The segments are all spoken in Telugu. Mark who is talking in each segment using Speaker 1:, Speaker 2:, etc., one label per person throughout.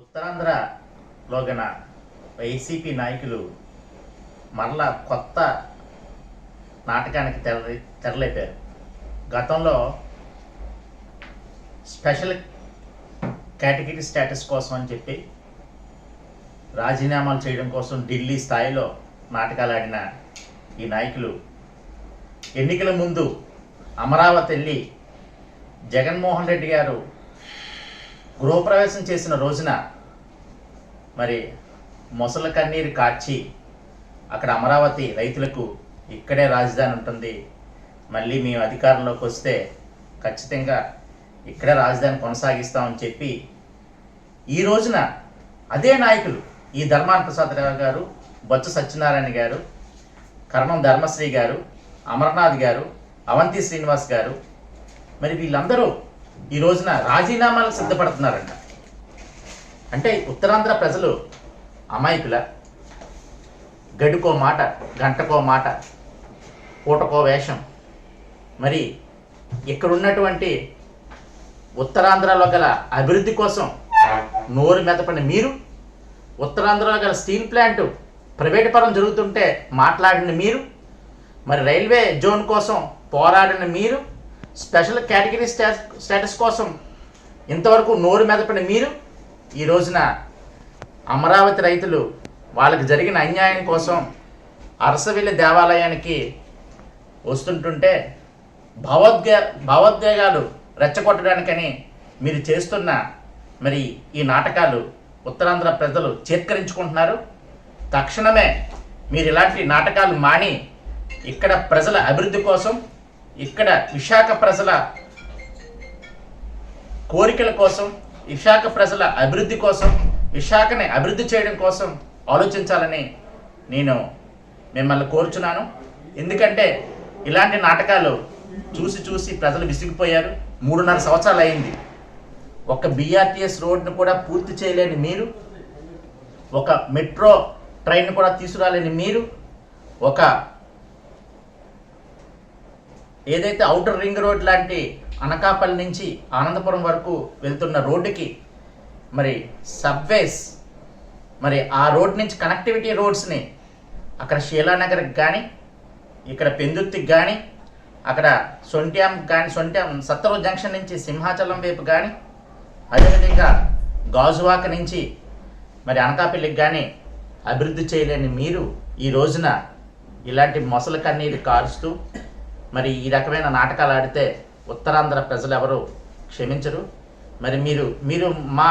Speaker 1: ఉత్తరాంధ్రలో గన వైసీపీ నాయకులు మరలా కొత్త నాటకానికి తెర తెరలేపారు. గతంలో స్పెషల్ కేటగిరీ స్టేటస్ కోసం అని చెప్పి రాజీనామాలు చేయడం కోసం ఢిల్లీ స్థాయిలో నాటకాలు ఆడిన ఈ నాయకులు. ఎన్నికల ముందు అమరావతి వెళ్ళి జగన్మోహన్ రెడ్డి గారు గృహప్రవేశం చేసిన రోజున మరి మొసల కన్నీరు కార్చి అక్కడ అమరావతి రైతులకు ఇక్కడే రాజధాని ఉంటుంది. మళ్ళీ మేము అధికారంలోకి వస్తే ఖచ్చితంగా ఇక్కడే రాజధాని కొనసాగిస్తామని చెప్పి ఈ రోజున అదే నాయకులు ఈ ధర్మాన ప్రసాద్ రావు గారు బొత్స సత్యనారాయణ గారు కర్మం ధర్మశ్రీ గారు అమర్నాథ్ గారు అవంతి శ్రీనివాస్ గారు మరి వీళ్ళందరూ ఈ రోజున రాజీనామాలకు సిద్ధపడుతున్నారంట. అంటే ఉత్తరాంధ్ర ప్రజలు అమాయకుల గడుకో మాట గంటకో మాట పూటకో వేషం. మరి ఇక్కడ ఉన్నటువంటి ఉత్తరాంధ్రలో గల అభివృద్ధి కోసం నోరు మెదపని మీరు. ఉత్తరాంధ్రలో గల స్టీల్ ప్లాంట్ ప్రైవేట్ పరం జరుగుతుంటే మాట్లాడిన మీరు. మరి రైల్వే జోన్ కోసం పోరాడిన మీరు. స్పెషల్ కేటగిరీ స్టా స్టేటస్ కోసం ఇంతవరకు నోరు మెదపని మీరు ఈ రోజున అమరావతి రైతులు వాళ్ళకి జరిగిన అన్యాయం కోసం అరసవిల్లి దేవాలయానికి వస్తుంటుంటే భావోద్వే భావోద్వేగాలు రెచ్చగొట్టడానికని మీరు చేస్తున్న మరి ఈ నాటకాలు ఉత్తరాంధ్ర ప్రజలు చేత్కరించుకుంటున్నారు. తక్షణమే మీరు ఇలాంటి నాటకాలు మాని ఇక్కడ ప్రజల అభివృద్ధి కోసం ఇక్కడ విశాఖ ప్రజల కోరికల కోసం విశాఖ ప్రజల అభివృద్ధి కోసం విశాఖని అభివృద్ధి చేయడం కోసం ఆలోచించాలని నేను మిమ్మల్ని కోరుచున్నాను. ఎందుకంటే ఇలాంటి నాటకాలు చూసి చూసి ప్రజలు విసిగిపోయారు. మూడున్నర సంవత్సరాలు అయింది. ఒక బీఆర్టీఎస్ రోడ్ను కూడా పూర్తి చేయలేని మీరు ఒక మెట్రో ట్రైన్ కూడా తీసుకురాలేని మీరు ఒక ఏదైతే అవుటర్ రింగ్ రోడ్ లాంటి అనకాపల్లి నుంచి ఆనందపురం వరకు వెళ్తున్న రోడ్డుకి మరి సబ్వేస్ మరి ఆ రోడ్ నుంచి కనెక్టివిటీ రోడ్స్ని అక్కడ శీలానగర్కి కానీ ఇక్కడ పెందుత్తికి కానీ అక్కడ సొంట్యాం కానీ సొంట్యాం సత్తరు జంక్షన్ నుంచి సింహాచలం వైపు కానీ అదేవిధంగా గాజువాక నుంచి మరి అనకాపల్లికి కానీ అభివృద్ధి చేయలేని మీరు ఈ రోజున ఇలాంటి మొసలు కన్నీరు కారుస్తూ మరి ఈ రకమైన నాటకాలు ఆడితే ఉత్తరాంధ్ర ప్రజలు ఎవరు క్షమించరు. మరి మీరు మీరు మా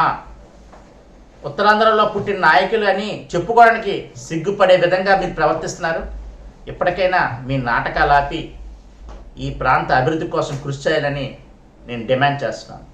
Speaker 1: ఉత్తరాంధ్రలో పుట్టిన నాయకులు అని చెప్పుకోవడానికి సిగ్గుపడే విధంగా మీరు ప్రవర్తిస్తున్నారు? ఇప్పటికైనా మీ నాటకాలు ఆపి ఈ ప్రాంత అభివృద్ధి కోసం కృషి చేయాలని నేను డిమాండ్ చేస్తున్నాను.